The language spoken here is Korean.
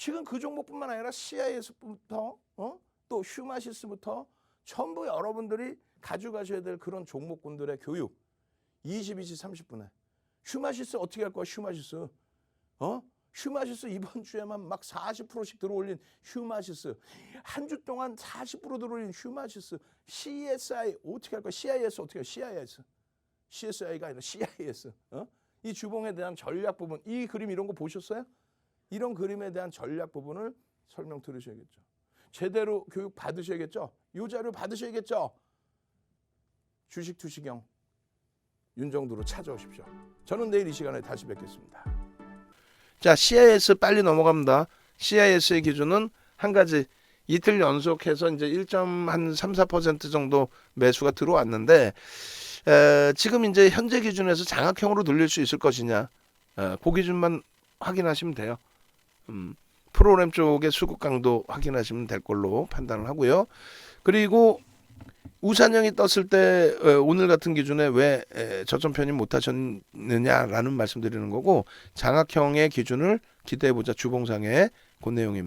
지금 그 종목뿐만 아니라 CIS부터 어? 또 휴마시스부터 전부 여러분들이 가져가셔야 될 그런 종목군들의 교육. 22시 30분에. 휴마시스 어떻게 할 거야 휴마시스? 어? 휴마시스 이번 주에만 막 40%씩 들어올린 휴마시스. 한 주 동안 40% 들어올린 휴마시스. CSI 어떻게 할 거야? CIS 어떻게 할 거야? CIS CSI가 아니라 CIS 어? 이 주봉에 대한 전략 부분 이 그림 이런 거 보셨어요? 이런 그림에 대한 전략 부분을 설명 들으셔야겠죠. 제대로 교육 받으셔야겠죠. 요 자료 받으셔야겠죠. 주식 투시경 윤정두로 찾아오십시오. 저는 내일 이 시간에 다시 뵙겠습니다. 자, CIS 빨리 넘어갑니다. CIS의 기준은 한 가지 이틀 연속해서 이제 1.34% 정도 매수가 들어왔는데 에, 지금 이제 현재 기준에서 장악형으로 늘릴 수 있을 것이냐, 에, 그 기준만 확인하시면 돼요. 음, 프로그램 쪽의 수급 강도 확인하시면 될 걸로 판단을 하고요. 그리고 우산형이 떴을 때 어, 오늘 같은 기준에 왜 에, 저점 편입 못하셨느냐라는 말씀드리는 거고 장악형의 기준을 기대해 보자 주봉상의 그 내용입니다.